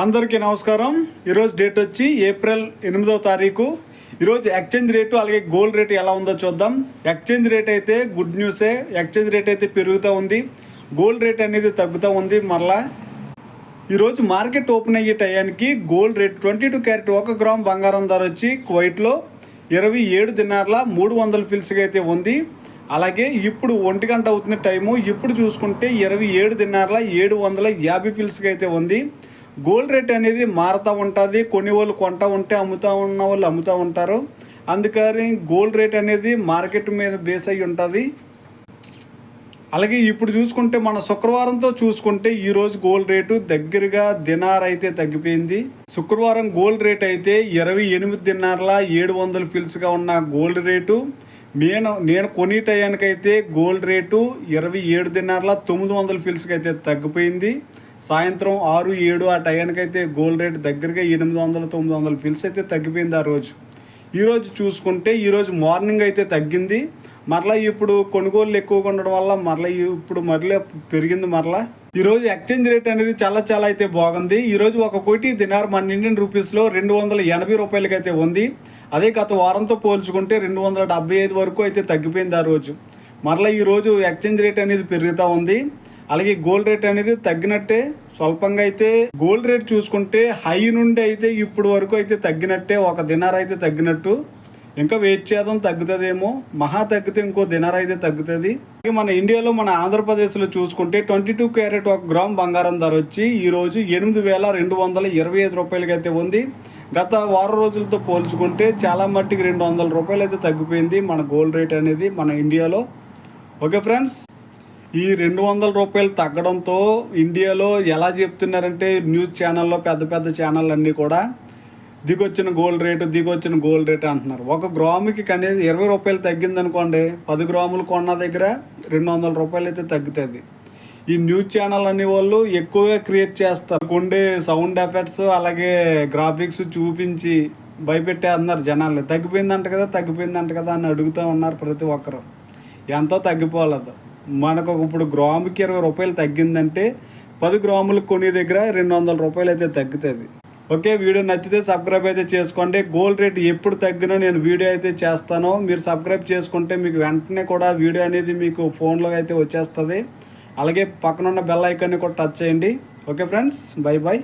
అందరికీ నమస్కారం. ఈరోజు డేట్ వచ్చి ఏప్రిల్ ఎనిమిదవ తారీఖు. ఈరోజు ఎక్స్చేంజ్ రేటు అలాగే గోల్డ్ రేటు ఎలా ఉందో చూద్దాం. ఎక్స్చేంజ్ రేట్ అయితే గుడ్ న్యూసే. ఎక్స్చేంజ్ రేట్ అయితే పెరుగుతూ ఉంది. గోల్డ్ రేట్ అనేది తగ్గుతూ ఉంది మరలా. ఈరోజు మార్కెట్ ఓపెన్ అయ్యే టయానికి gold rate twenty two carat ఒక గ్రామ్ బంగారం ధర వచ్చి కువైట్లో ఇరవై ఏడు దినార్ల మూడు వందల ఫిల్స్గా అయితే ఉంది. అలాగే ఇప్పుడు ఒంటి గంట అవుతున్న టైము. ఇప్పుడు చూసుకుంటే ఇరవై ఏడు దినార్ల ఏడు వందల యాభై ఫిల్స్గా అయితే ఉంది. గోల్డ్ రేట్ అనేది మారుతూ ఉంటుంది. కొన్ని వాళ్ళు కొంటా ఉంటే అమ్ముతూ ఉన్న వాళ్ళు అమ్ముతూ ఉంటారు. అందుకని గోల్డ్ రేట్ అనేది మార్కెట్ మీద బేస్ అయి ఉంటుంది. అలాగే ఇప్పుడు చూసుకుంటే మన శుక్రవారంతో చూసుకుంటే ఈరోజు గోల్డ్ రేటు దగ్గరగా దినార్ అయితే తగ్గిపోయింది. శుక్రవారం గోల్డ్ రేట్ అయితే ఇరవై ఎనిమిది దినార్ల ఏడు వందల ఫిల్స్గా ఉన్న గోల్డ్ రేటు. నేను నేను కొనే టయానికైతే గోల్డ్ రేటు ఇరవై ఏడు దినార్ల తొమ్మిది వందల ఫిల్స్కి అయితే తగ్గిపోయింది. సాయంత్రం ఆరు ఏడు ఆ టయానికైతే గోల్డ్ రేట్ దగ్గరగా ఎనిమిది వందల తొమ్మిది వందల ఫిల్స్ అయితే తగ్గిపోయింది ఆ రోజు. ఈరోజు చూసుకుంటే ఈరోజు మార్నింగ్ అయితే తగ్గింది. మరలా ఇప్పుడు కొనుగోలు ఎక్కువగా ఉండడం వల్ల మరలా ఇప్పుడు మరలా పెరిగింది మరలా. ఈరోజు ఎక్స్చేంజ్ రేట్ అనేది చాలా చాలా అయితే బాగుంది. ఈరోజు ఒక కోటి దినార్ మన ఇండియన్ రూపీస్లో రెండు వందల ఎనభై రూపాయలకి అయితే ఉంది. అదే గత వారంతో పోల్చుకుంటే రెండు వందల డెబ్బై ఐదు వరకు అయితే తగ్గిపోయింది ఆ రోజు. మరలా ఈరోజు ఎక్స్చేంజ్ రేట్ అనేది పెరుగుతూ ఉంది. అలాగే గోల్డ్ రేట్ అనేది తగ్గినట్టే స్వల్పంగా అయితే గోల్డ్ రేట్ చూసుకుంటే హై నుండి అయితే ఇప్పుడు వరకు అయితే తగ్గినట్టే ఒక దినార్ అయితే తగ్గినట్టు. ఇంకా వెయిట్ చేద్దాం తగ్గుతుందేమో. మహా తగ్గితే ఇంకో దినార్ అయితే తగ్గుతుంది. మన ఇండియాలో మన ఆంధ్రప్రదేశ్లో చూసుకుంటే ట్వంటీ టూ క్యారెట్ ఒక గ్రామ్ బంగారం ధర వచ్చి ఈరోజు ఎనిమిది వేల రెండు వందల ఇరవై ఐదు రూపాయలకి అయితే ఉంది. గత వారం రోజులతో పోల్చుకుంటే చాలా మట్టికి రెండు వందల రూపాయలు అయితే తగ్గిపోయింది మన గోల్డ్ రేట్ అనేది మన ఇండియాలో. Okay friends? ఈ రెండు వందల రూపాయలు తగ్గడంతో ఇండియాలో ఎలా చెప్తున్నారంటే న్యూస్ ఛానల్లో పెద్ద పెద్ద ఛానల్ అన్నీ కూడా దిగొచ్చిన గోల్డ్ రేటు దిగొచ్చిన గోల్డ్ రేటు అంటున్నారు. ఒక గ్రాముకి కనీసం ఇరవై రూపాయలు తగ్గింది అనుకోండి పది గ్రాములు కొన్న దగ్గర రెండు వందల రూపాయలు అయితే తగ్గుతుంది. ఈ న్యూస్ ఛానల్ అనే వాళ్ళు ఎక్కువగా క్రియేట్ చేస్తారు. కొండే సౌండ్ ఎఫెక్ట్స్ అలాగే గ్రాఫిక్స్ చూపించి భయపెట్టే అన్నారు జనాలు తగ్గిపోయిందంట కదా తగ్గిపోయిందంట కదా అని అడుగుతూ ఉన్నారు ప్రతి ఒక్కరు. ఎంతో తగ్గిపోలేదు. మనకు ఇప్పుడు గ్రాముకి ఇరవై రూపాయలు తగ్గిందంటే పది గ్రాములు కొనే దగ్గర రెండు వందల రూపాయలు అయితే తగ్గుతుంది. ఓకే వీడియో నచ్చితే సబ్స్క్రైబ్ అయితే చేసుకోండి. గోల్డ్ రేట్ ఎప్పుడు తగ్గినా నేను వీడియో అయితే చేస్తాను. మీరు సబ్స్క్రైబ్ చేసుకుంటే మీకు వెంటనే కూడా వీడియో అనేది మీకు ఫోన్లో అయితే వచ్చేస్తుంది. అలాగే పక్కనున్న బెల్ ఐకాన్ని కూడా టచ్ చేయండి. Okay friends bye bye